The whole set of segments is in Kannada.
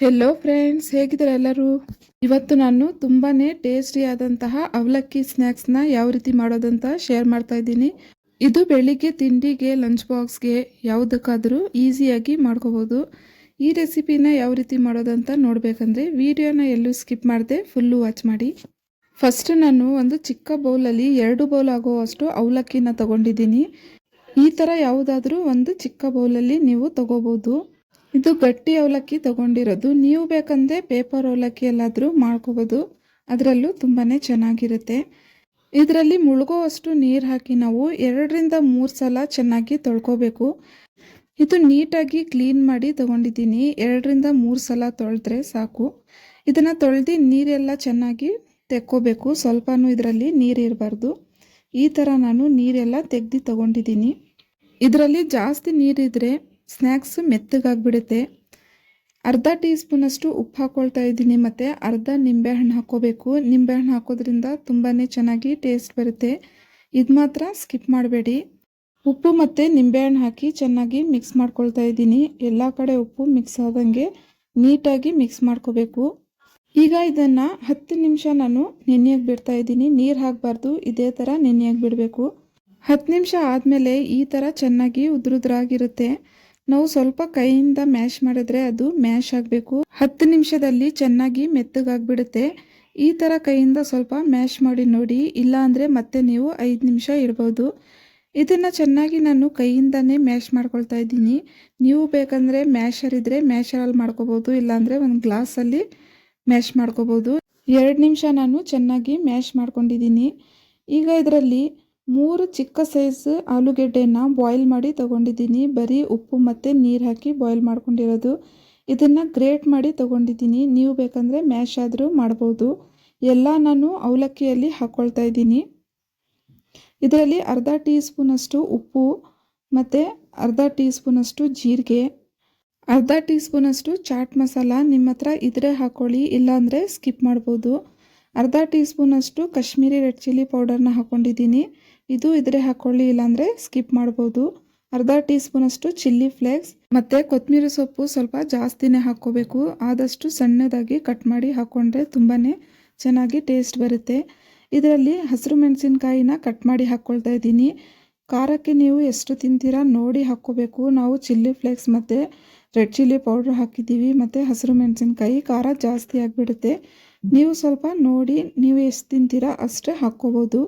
ಹೆಲೋ ಫ್ರೆಂಡ್ಸ್ ಹೇಗಿದ್ದಾರೆ ಎಲ್ಲರೂ? ಇವತ್ತು ನಾನು ತುಂಬಾ ಟೇಸ್ಟಿಯಾದಂತಹ ಅವಲಕ್ಕಿ ಸ್ನ್ಯಾಕ್ಸ್ನ ಯಾವ ರೀತಿ ಮಾಡೋದಂತ ಶೇರ್ ಮಾಡ್ತಾ ಇದ್ದೀನಿ. ಇದು ಬೆಳಿಗ್ಗೆ ತಿಂಡಿಗೆ ಲಂಚ್ ಬಾಕ್ಸ್ಗೆ ಯಾವುದಕ್ಕಾದರೂ ಈಸಿಯಾಗಿ ಮಾಡ್ಕೋಬೋದು. ಈ ರೆಸಿಪಿನ ಯಾವ ರೀತಿ ಮಾಡೋದಂತ ನೋಡಬೇಕಂದ್ರೆ ವಿಡಿಯೋನ ಎಲ್ಲೂ ಸ್ಕಿಪ್ ಮಾಡದೆ ಫುಲ್ಲು ವಾಚ್ ಮಾಡಿ. ಫಸ್ಟ್ ನಾನು ಒಂದು ಚಿಕ್ಕ ಬೌಲಲ್ಲಿ ಎರಡು ಬೌಲ್ ಆಗುವಷ್ಟು ಅವಲಕ್ಕಿನ ತಗೊಂಡಿದ್ದೀನಿ. ಈ ಥರ ಯಾವುದಾದ್ರೂ ಒಂದು ಚಿಕ್ಕ ಬೌಲಲ್ಲಿ ನೀವು ತಗೋಬೋದು. ಇದು ಗಟ್ಟಿ ಅವಲಕ್ಕಿ ತಗೊಂಡಿರೋದು. ನೀವು ಬೇಕಂದರೆ ಪೇಪರ್ ಅವಲಕ್ಕಿ ಎಲ್ಲಾದರೂ ಮಾಡ್ಕೋಬೋದು. ಅದರಲ್ಲೂ ತುಂಬಾ ಚೆನ್ನಾಗಿರುತ್ತೆ. ಇದರಲ್ಲಿ ಮುಳುಗೋವಷ್ಟು ನೀರು ಹಾಕಿ ನಾವು ಎರಡರಿಂದ ಮೂರು ಸಲ ಚೆನ್ನಾಗಿ ತೊಳ್ಕೊಬೇಕು. ಇದು ನೀಟಾಗಿ ಕ್ಲೀನ್ ಮಾಡಿ ತೊಗೊಂಡಿದ್ದೀನಿ. ಎರಡರಿಂದ ಮೂರು ಸಲ ತೊಳೆದ್ರೆ ಸಾಕು. ಇದನ್ನು ತೊಳೆದು ನೀರೆಲ್ಲ ಚೆನ್ನಾಗಿ ತೆಕ್ಕೋಬೇಕು. ಸ್ವಲ್ಪನೂ ಇದರಲ್ಲಿ ನೀರು ಇರಬಾರ್ದು. ಈ ಥರ ನಾನು ನೀರೆಲ್ಲ ತೆಗ್ದು ತೊಗೊಂಡಿದ್ದೀನಿ. ಇದರಲ್ಲಿ ಜಾಸ್ತಿ ನೀರಿದ್ರೆ ಸ್ನ್ಯಾಕ್ಸ್ ಮೆತ್ತಗಾಗ್ಬಿಡುತ್ತೆ. ಅರ್ಧ ಟೀ ಸ್ಪೂನಷ್ಟು ಉಪ್ಪು ಹಾಕ್ಕೊಳ್ತಾ ಇದ್ದೀನಿ ಮತ್ತು ಅರ್ಧ ನಿಂಬೆಹಣ್ಣು ಹಾಕ್ಕೋಬೇಕು. ನಿಂಬೆಹಣ್ಣು ಹಾಕೋದ್ರಿಂದ ತುಂಬಾ ಚೆನ್ನಾಗಿ ಟೇಸ್ಟ್ ಬರುತ್ತೆ. ಇದು ಮಾತ್ರ ಸ್ಕಿಪ್ ಮಾಡಬೇಡಿ. ಉಪ್ಪು ಮತ್ತು ನಿಂಬೆಹಣ್ಣು ಹಾಕಿ ಚೆನ್ನಾಗಿ ಮಿಕ್ಸ್ ಮಾಡ್ಕೊಳ್ತಾ ಇದ್ದೀನಿ. ಎಲ್ಲ ಕಡೆ ಉಪ್ಪು ಮಿಕ್ಸ್ ಆದಂಗೆ ನೀಟಾಗಿ ಮಿಕ್ಸ್ ಮಾಡ್ಕೋಬೇಕು. ಈಗ ಇದನ್ನು ಹತ್ತು ನಿಮಿಷ ನಾನು ನೆನೆಯಾಗಿ ಬಿಡ್ತಾ ಇದ್ದೀನಿ. ನೀರು ಹಾಕಬಾರ್ದು. ಇದೇ ಥರ ನೆನೆಯಾಗಿ ಬಿಡಬೇಕು. ಹತ್ತು ನಿಮಿಷ ಆದಮೇಲೆ ಈ ಥರ ಚೆನ್ನಾಗಿ ಉದುರುದ್ರಾಗಿರುತ್ತೆ. ನಾವು ಸ್ವಲ್ಪ ಕೈಯಿಂದ ಮ್ಯಾಶ್ ಮಾಡಿದ್ರೆ ಅದು ಮ್ಯಾಶ್ ಆಗಬೇಕು. ಹತ್ತು ನಿಮಿಷದಲ್ಲಿ ಚೆನ್ನಾಗಿ ಮೆತ್ತಗಾಗ್ಬಿಡುತ್ತೆ. ಈ ಥರ ಕೈಯಿಂದ ಸ್ವಲ್ಪ ಮ್ಯಾಶ್ ಮಾಡಿ ನೋಡಿ ಇಲ್ಲ ಅಂದರೆ ಮತ್ತೆ ನೀವು ಐದು ನಿಮಿಷ ಇಡ್ಬೋದು. ಇದನ್ನು ಚೆನ್ನಾಗಿ ನಾನು ಕೈಯಿಂದನೇ ಮ್ಯಾಶ್ ಮಾಡ್ಕೊಳ್ತಾ ಇದ್ದೀನಿ. ನೀವು ಬೇಕಂದರೆ ಮ್ಯಾಶರ್ ಇದ್ದರೆ ಮ್ಯಾಶರಲ್ಲಿ ಮಾಡ್ಕೋಬೋದು, ಇಲ್ಲಾಂದರೆ ಒಂದು ಗ್ಲಾಸಲ್ಲಿ ಮ್ಯಾಶ್ ಮಾಡ್ಕೋಬೋದು. ಎರಡು ನಿಮಿಷ ನಾನು ಚೆನ್ನಾಗಿ ಮ್ಯಾಶ್ ಮಾಡ್ಕೊಂಡಿದ್ದೀನಿ. ಈಗ ಇದರಲ್ಲಿ ಮೂರು ಚಿಕ್ಕ ಸೈಜ್ ಆಲೂಗೆಡ್ಡೆನ ಬಾಯ್ಲ್ ಮಾಡಿ ತೊಗೊಂಡಿದ್ದೀನಿ. ಬರೀ ಉಪ್ಪು ಮತ್ತು ನೀರು ಹಾಕಿ ಬಾಯ್ಲ್ ಮಾಡ್ಕೊಂಡಿರೋದು. ಇದನ್ನು ಗ್ರೇಟ್ ಮಾಡಿ ತೊಗೊಂಡಿದ್ದೀನಿ. ನೀವು ಬೇಕಂದರೆ ಮ್ಯಾಶ್ ಆದರೂ ಮಾಡ್ಬೋದು. ಎಲ್ಲ ನಾನು ಅವಲಕ್ಕಿಯಲ್ಲಿ ಹಾಕ್ಕೊಳ್ತಾ ಇದ್ದೀನಿ. ಇದರಲ್ಲಿ ಅರ್ಧ ಟೀ ಸ್ಪೂನಷ್ಟು ಉಪ್ಪು ಮತ್ತು ಅರ್ಧ ಟೀ ಸ್ಪೂನಷ್ಟು ಜೀರಿಗೆ, ಅರ್ಧ ಟೀ ಸ್ಪೂನಷ್ಟು ಚಾಟ್ ಮಸಾಲ ನಿಮ್ಮ ಹತ್ರ ಇದ್ರೆ ಹಾಕ್ಕೊಳ್ಳಿ ಇಲ್ಲಾಂದರೆ ಸ್ಕಿಪ್ ಮಾಡ್ಬೋದು. ಅರ್ಧ ಟೀ ಸ್ಪೂನಷ್ಟು ಕಾಶ್ಮೀರಿ ರೆಡ್ ಚಿಲ್ಲಿ ಪೌಡರ್ನ ಹಾಕ್ಕೊಂಡಿದ್ದೀನಿ ಇದು ಇದ್ರೆ ಹಾಕ್ಕೊಳ್ಳಿ ಇಲ್ಲಾಂದರೆ ಸ್ಕಿಪ್ ಮಾಡ್ಬೋದು. ಅರ್ಧ ಟೀ ಸ್ಪೂನಷ್ಟು ಚಿಲ್ಲಿ ಫ್ಲೇಕ್ಸ್ ಮತ್ತು ಕೊತ್ತಂಬರಿ ಸೊಪ್ಪು ಸ್ವಲ್ಪ ಜಾಸ್ತಿನೇ ಹಾಕ್ಕೋಬೇಕು. ಆದಷ್ಟು ಸಣ್ಣದಾಗಿ ಕಟ್ ಮಾಡಿ ಹಾಕ್ಕೊಂಡ್ರೆ ತುಂಬಾ ಚೆನ್ನಾಗಿ ಟೇಸ್ಟ್ ಬರುತ್ತೆ. ಇದರಲ್ಲಿ ಹಸಿರು ಮೆಣಸಿನ್ಕಾಯಿನ ಕಟ್ ಮಾಡಿ ಹಾಕ್ಕೊಳ್ತಾ ಇದ್ದೀನಿ. ಖಾರಕ್ಕೆ ನೀವು ಎಷ್ಟು ತಿಂತೀರಾ ನೋಡಿ ಹಾಕ್ಕೋಬೇಕು. ನಾವು ಚಿಲ್ಲಿ ಫ್ಲೇಕ್ಸ್ ಮತ್ತು ರೆಡ್ ಚಿಲ್ಲಿ ಪೌಡ್ರ್ ಹಾಕಿದ್ದೀವಿ, ಮತ್ತು ಹಸಿರು ಮೆಣಸಿನ್ಕಾಯಿ, ಖಾರ ಜಾಸ್ತಿ ಆಗಿಬಿಡುತ್ತೆ. ನೀವು ಸ್ವಲ್ಪ ನೋಡಿ, ನೀವು ಎಷ್ಟು ತಿಂತೀರಾ ಅಷ್ಟೇ ಹಾಕ್ಕೋಬೋದು.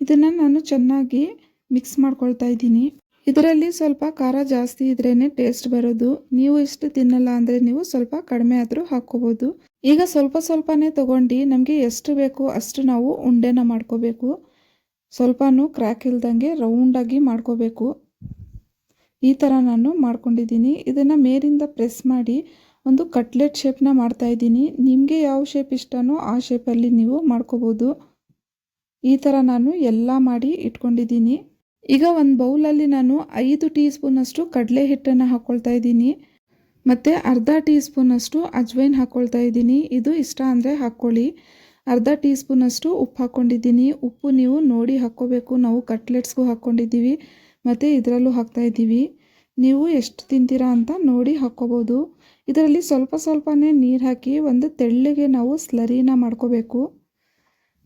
ಇದನ್ನು ನಾನು ಚೆನ್ನಾಗಿ ಮಿಕ್ಸ್ ಮಾಡ್ಕೊಳ್ತಾ ಇದ್ದೀನಿ. ಇದರಲ್ಲಿ ಸ್ವಲ್ಪ ಖಾರ ಜಾಸ್ತಿ ಇದ್ರೇ ಟೇಸ್ಟ್ ಬರೋದು. ನೀವು ಇಷ್ಟು ತಿನ್ನಲ್ಲ ಅಂದರೆ ನೀವು ಸ್ವಲ್ಪ ಕಡಿಮೆ ಆದರೂ ಹಾಕ್ಕೋಬೋದು. ಈಗ ಸ್ವಲ್ಪ ಸ್ವಲ್ಪನೇ ತೊಗೊಂಡು ನಮಗೆ ಎಷ್ಟು ಬೇಕು ಅಷ್ಟು ನಾವು ಉಂಡೆನ ಮಾಡ್ಕೋಬೇಕು. ಸ್ವಲ್ಪನೂ ಕ್ರ್ಯಾಕ್ ಇಲ್ದಂಗೆ ರೌಂಡಾಗಿ ಮಾಡ್ಕೋಬೇಕು. ಈ ಥರ ನಾನು ಮಾಡ್ಕೊಂಡಿದ್ದೀನಿ. ಇದನ್ನು ಮೇಲಿಂದ ಪ್ರೆಸ್ ಮಾಡಿ ಒಂದು ಕಟ್ಲೆಟ್ ಶೇಪ್ನ ಮಾಡ್ತಾ ಇದ್ದೀನಿ. ನಿಮಗೆ ಯಾವ ಶೇಪ್ ಇಷ್ಟನೋ ಆ ಶೇಪಲ್ಲಿ ನೀವು ಮಾಡ್ಕೋಬೋದು. ಈ ಥರ ನಾನು ಎಲ್ಲ ಮಾಡಿ ಇಟ್ಕೊಂಡಿದ್ದೀನಿ. ಈಗ ಒಂದು ಬೌಲಲ್ಲಿ ನಾನು ಐದು ಟೀ ಸ್ಪೂನಷ್ಟು ಕಡಲೆ ಹಿಟ್ಟನ್ನು ಹಾಕ್ಕೊಳ್ತಾ ಇದ್ದೀನಿ. ಮತ್ತು ಅರ್ಧ ಟೀ ಸ್ಪೂನಷ್ಟು ಅಜ್ವೈನ್ ಹಾಕ್ಕೊಳ್ತಾ ಇದ್ದೀನಿ. ಇದು ಇಷ್ಟ ಅಂದರೆ ಹಾಕ್ಕೊಳ್ಳಿ. ಅರ್ಧ ಟೀ ಸ್ಪೂನಷ್ಟು ಉಪ್ಪು ಹಾಕ್ಕೊಂಡಿದ್ದೀನಿ ಉಪ್ಪು ನೀವು ನೋಡಿ ಹಾಕ್ಕೋಬೇಕು. ನಾವು ಕಟ್ಲೆಟ್ಸ್ಗೂ ಹಾಕ್ಕೊಂಡಿದ್ದೀವಿ ಮತ್ತು ಇದರಲ್ಲೂ ಹಾಕ್ತಾಯಿದ್ದೀವಿ ನೀವು ಎಷ್ಟು ತಿಂತೀರಾ ಅಂತ ನೋಡಿ ಹಾಕ್ಕೋಬೋದು. ಇದರಲ್ಲಿ ಸ್ವಲ್ಪ ಸ್ವಲ್ಪನೇ ನೀರು ಹಾಕಿ ಒಂದು ತೆಳ್ಳಗೆ ನಾವು ಸ್ಲರಿನ ಮಾಡ್ಕೋಬೇಕು.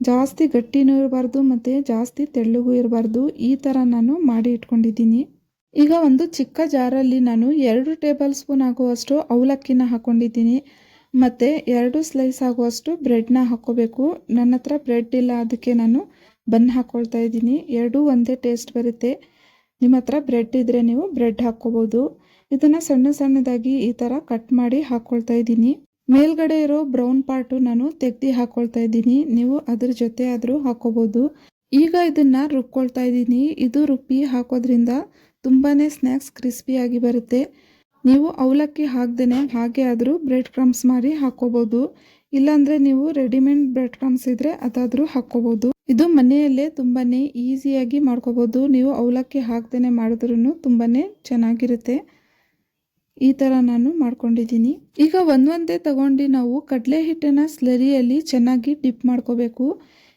ಜಾಸ್ತಿ ಗಟ್ಟಿನೂ ಇರಬಾರ್ದು ಮತ್ತು ಜಾಸ್ತಿ ತೆಳ್ಳಗೂ ಇರಬಾರ್ದು. ಈ ಥರ ನಾನು ಮಾಡಿ ಇಟ್ಕೊಂಡಿದ್ದೀನಿ. ಈಗ ಒಂದು ಚಿಕ್ಕ ಜಾರಲ್ಲಿ ನಾನು ಎರಡು ಟೇಬಲ್ ಸ್ಪೂನ್ ಆಗುವಷ್ಟು ಅವಲಕ್ಕಿನ ಹಾಕ್ಕೊಂಡಿದ್ದೀನಿ ಮತ್ತು ಎರಡು ಸ್ಲೈಸ್ ಆಗುವಷ್ಟು ಬ್ರೆಡ್ನ ಹಾಕ್ಕೋಬೇಕು. ನನ್ನ ಹತ್ರ ಬ್ರೆಡ್ ಇಲ್ಲ, ಅದಕ್ಕೆ ನಾನು ಬನ್ ಹಾಕ್ಕೊಳ್ತಾ ಇದ್ದೀನಿ. ಎರಡೂ ಒಂದೇ ಟೇಸ್ಟ್ ಬರುತ್ತೆ. ನಿಮ್ಮ ಹತ್ರ ಬ್ರೆಡ್ ಇದ್ದರೆ ನೀವು ಬ್ರೆಡ್ ಹಾಕ್ಕೋಬೋದು. ಇದನ್ನು ಸಣ್ಣ ಸಣ್ಣದಾಗಿ ಈ ಥರ ಕಟ್ ಮಾಡಿ ಹಾಕ್ಕೊಳ್ತಾ ಇದ್ದೀನಿ. ಮೇಲ್ಗಡೆ ಇರೋ ಬ್ರೌನ್ ಪಾರ್ಟು ನಾನು ತೆಗ್ದು ಹಾಕೊಳ್ತಾ ಇದ್ದೀನಿ. ನೀವು ಅದ್ರ ಜೊತೆ ಆದರೂ ಹಾಕ್ಕೋಬೋದು. ಈಗ ಇದನ್ನು ರುಬ್ಕೊಳ್ತಾ ಇದ್ದೀನಿ. ಇದು ರುಬ್ಬಿ ಹಾಕೋದ್ರಿಂದ ತುಂಬಾ ಸ್ನ್ಯಾಕ್ಸ್ ಕ್ರಿಸ್ಪಿಯಾಗಿ ಬರುತ್ತೆ. ನೀವು ಅವಲಕ್ಕಿ ಹಾಕ್ದೇ ಹಾಗೆ ಆದರೂ ಬ್ರೆಡ್ ಕ್ರಮ್ಸ್ ಮಾಡಿ ಹಾಕ್ಕೋಬೋದು. ಇಲ್ಲಾಂದರೆ ನೀವು ರೆಡಿಮೇಡ್ ಬ್ರೆಡ್ ಕ್ರಮ್ಸ್ ಇದ್ದರೆ ಅದಾದರೂ ಹಾಕ್ಕೋಬೋದು. ಇದು ಮನೆಯಲ್ಲೇ ತುಂಬಾ ಈಸಿಯಾಗಿ ಮಾಡ್ಕೋಬೋದು. ನೀವು ಅವಲಕ್ಕಿ ಹಾಕ್ದೇ ಮಾಡಿದ್ರೂ ತುಂಬಾ ಚೆನ್ನಾಗಿರುತ್ತೆ. ಈ ಥರ ನಾನು ಮಾಡ್ಕೊಂಡಿದ್ದೀನಿ. ಈಗ ಒಂದೊಂದೇ ತಗೊಂಡು ನಾವು ಕಡಲೆ ಹಿಟ್ಟನ್ನು ಸ್ಲರಿಯಲ್ಲಿ ಚೆನ್ನಾಗಿ ಡಿಪ್ ಮಾಡ್ಕೋಬೇಕು.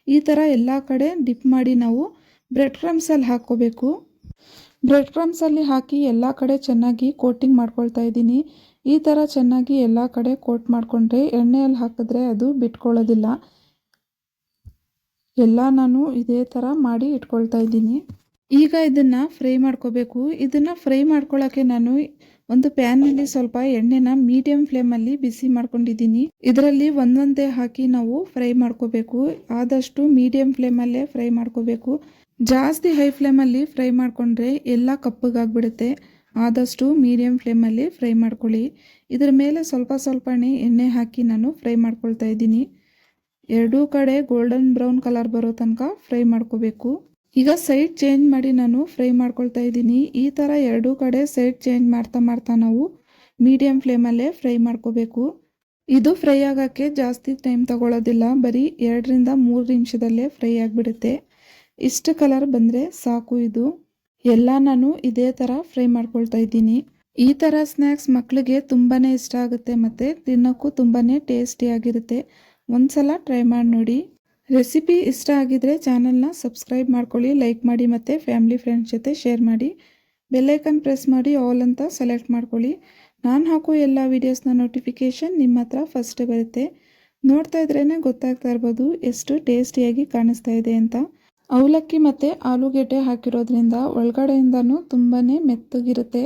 ಈ ಥರ ಎಲ್ಲ ಕಡೆ ಡಿಪ್ ಮಾಡಿ ನಾವು ಬ್ರೆಡ್ ಕ್ರಮ್ಸಲ್ಲಿ ಹಾಕ್ಕೋಬೇಕು. ಬ್ರೆಡ್ ಕ್ರಮ್ಸಲ್ಲಿ ಹಾಕಿ ಎಲ್ಲ ಕಡೆ ಚೆನ್ನಾಗಿ ಕೋಟಿಂಗ್ ಮಾಡ್ಕೊಳ್ತಾ ಇದ್ದೀನಿ. ಈ ಥರ ಚೆನ್ನಾಗಿ ಎಲ್ಲ ಕಡೆ ಕೋಟ್ ಮಾಡಿಕೊಂಡ್ರೆ ಎಣ್ಣೆಯಲ್ಲಿ ಹಾಕಿದ್ರೆ ಅದು ಬಿಟ್ಕೊಳ್ಳೋದಿಲ್ಲ. ಎಲ್ಲ ನಾನು ಇದೇ ಥರ ಮಾಡಿ ಇಟ್ಕೊಳ್ತಾ ಇದ್ದೀನಿ. ಈಗ ಇದನ್ನು ಫ್ರೈ ಮಾಡ್ಕೋಬೇಕು. ಇದನ್ನು ಫ್ರೈ ಮಾಡ್ಕೊಳ್ಳೋಕ್ಕೆ ನಾನು ಒಂದು ಪ್ಯಾನಲ್ಲಿ ಸ್ವಲ್ಪ ಎಣ್ಣೆನ ಮೀಡಿಯಂ ಫ್ಲೇಮಲ್ಲಿ ಬಿಸಿ ಮಾಡ್ಕೊಂಡಿದ್ದೀನಿ. ಇದರಲ್ಲಿ ಒಂದೊಂದೇ ಹಾಕಿ ನಾವು ಫ್ರೈ ಮಾಡ್ಕೋಬೇಕು. ಆದಷ್ಟು ಮೀಡಿಯಂ ಫ್ಲೇಮಲ್ಲೇ ಫ್ರೈ ಮಾಡ್ಕೋಬೇಕು. ಜಾಸ್ತಿ ಹೈ ಫ್ಲೇಮಲ್ಲಿ ಫ್ರೈ ಮಾಡಿಕೊಂಡ್ರೆ ಎಲ್ಲ ಕಪ್ಪಗಾಗ್ಬಿಡುತ್ತೆ. ಆದಷ್ಟು ಮೀಡಿಯಂ ಫ್ಲೇಮಲ್ಲಿ ಫ್ರೈ ಮಾಡ್ಕೊಳ್ಳಿ. ಇದರ ಮೇಲೆ ಸ್ವಲ್ಪ ಸ್ವಲ್ಪನೇ ಎಣ್ಣೆ ಹಾಕಿ ನಾನು ಫ್ರೈ ಮಾಡ್ಕೊಳ್ತಾ ಇದ್ದೀನಿ. ಎರಡೂ ಕಡೆ ಗೋಲ್ಡನ್ ಬ್ರೌನ್ ಕಲರ್ ಬರೋ ತನಕ ಫ್ರೈ ಮಾಡ್ಕೋಬೇಕು. ಈಗ ಸೈಡ್ ಚೇಂಜ್ ಮಾಡಿ ನಾನು ಫ್ರೈ ಮಾಡ್ಕೊಳ್ತಾ ಇದ್ದೀನಿ. ಈ ಥರ ಎರಡೂ ಕಡೆ ಸೈಡ್ ಚೇಂಜ್ ಮಾಡ್ತಾ ಮಾಡ್ತಾ ನಾವು ಮೀಡಿಯಂ ಫ್ಲೇಮಲ್ಲೇ ಫ್ರೈ ಮಾಡ್ಕೋಬೇಕು. ಇದು ಫ್ರೈ ಆಗೋಕ್ಕೆ ಜಾಸ್ತಿ ಟೈಮ್ ತಗೊಳ್ಳೋದಿಲ್ಲ. ಬರೀ ಎರಡರಿಂದ ಮೂರು ನಿಮಿಷದಲ್ಲೇ ಫ್ರೈ ಆಗಿಬಿಡುತ್ತೆ. ಇಷ್ಟು ಕಲರ್ ಬಂದರೆ ಸಾಕು ಇದು. ಎಲ್ಲ ನಾನು ಇದೇ ಥರ ಫ್ರೈ ಮಾಡ್ಕೊಳ್ತಾ ಇದ್ದೀನಿ. ಈ ಥರ ಸ್ನ್ಯಾಕ್ಸ್ ಮಕ್ಕಳಿಗೆ ತುಂಬಾ ಇಷ್ಟ ಆಗುತ್ತೆ ಮತ್ತು ತಿನ್ನೋಕ್ಕೂ ತುಂಬಾ ಟೇಸ್ಟಿಯಾಗಿರುತ್ತೆ ಒಂದ್ಸಲ ಟ್ರೈ ಮಾಡಿ ನೋಡಿ. ರೆಸಿಪಿ ಇಷ್ಟ ಆಗಿದ್ರೆ ಚಾನಲ್ನ ಸಬ್ಸ್ಕ್ರೈಬ್ ಮಾಡ್ಕೊಳ್ಳಿ ಲೈಕ್ ಮಾಡಿ ಮತ್ತು ಫ್ಯಾಮಿಲಿ ಫ್ರೆಂಡ್ಸ್ ಜೊತೆ ಶೇರ್ ಮಾಡಿ. ಬೆಲ್ಲೈಕನ್ ಪ್ರೆಸ್ ಮಾಡಿ ಆಲ್ ಅಂತ ಸೆಲೆಕ್ಟ್ ಮಾಡ್ಕೊಳ್ಳಿ. ನಾನು ಹಾಕೋ ಎಲ್ಲ ವೀಡಿಯೋಸ್ನ ನೋಟಿಫಿಕೇಷನ್ ನಿಮ್ಮ ಹತ್ರ ಫಸ್ಟ್ ಬರುತ್ತೆ. ನೋಡ್ತಾ ಇದ್ರೇ ಗೊತ್ತಾಗ್ತಾ ಇರ್ಬೋದು ಎಷ್ಟು ಟೇಸ್ಟಿಯಾಗಿ ಕಾಣಿಸ್ತಾ ಇದೆ ಅಂತ. ಅವಲಕ್ಕಿ ಮತ್ತು ಆಲೂಗೆಡ್ಡೆ ಹಾಕಿರೋದ್ರಿಂದ ಒಳಗಡೆಯಿಂದನೂ ತುಂಬಾ ಮೆತ್ತಗಿರುತ್ತೆ.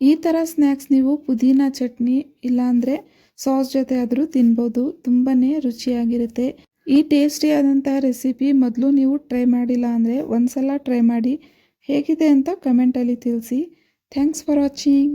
ಈ ಥರ ಸ್ನ್ಯಾಕ್ಸ್ ನೀವು ಪುದೀನ ಚಟ್ನಿ ಇಲ್ಲಾಂದರೆ ಸಾಸ್ ಜೊತೆ ಆದರೂ ತಿನ್ಬೋದು ತುಂಬಾ ರುಚಿಯಾಗಿರುತ್ತೆ. ಈ ಟೇಸ್ಟಿ ಟೇಸ್ಟಿಯಾದಂಥ ರೆಸಿಪಿ ಮೊದಲು ನೀವು ಟ್ರೈ ಮಾಡಿಲ್ಲ ಅಂದರೆ ಒಂದ್ಸಲ ಟ್ರೈ ಮಾಡಿ ಹೇಗಿದೆ ಅಂತ ಕಮೆಂಟಲ್ಲಿ ತಿಳಿಸಿ. Thanks for watching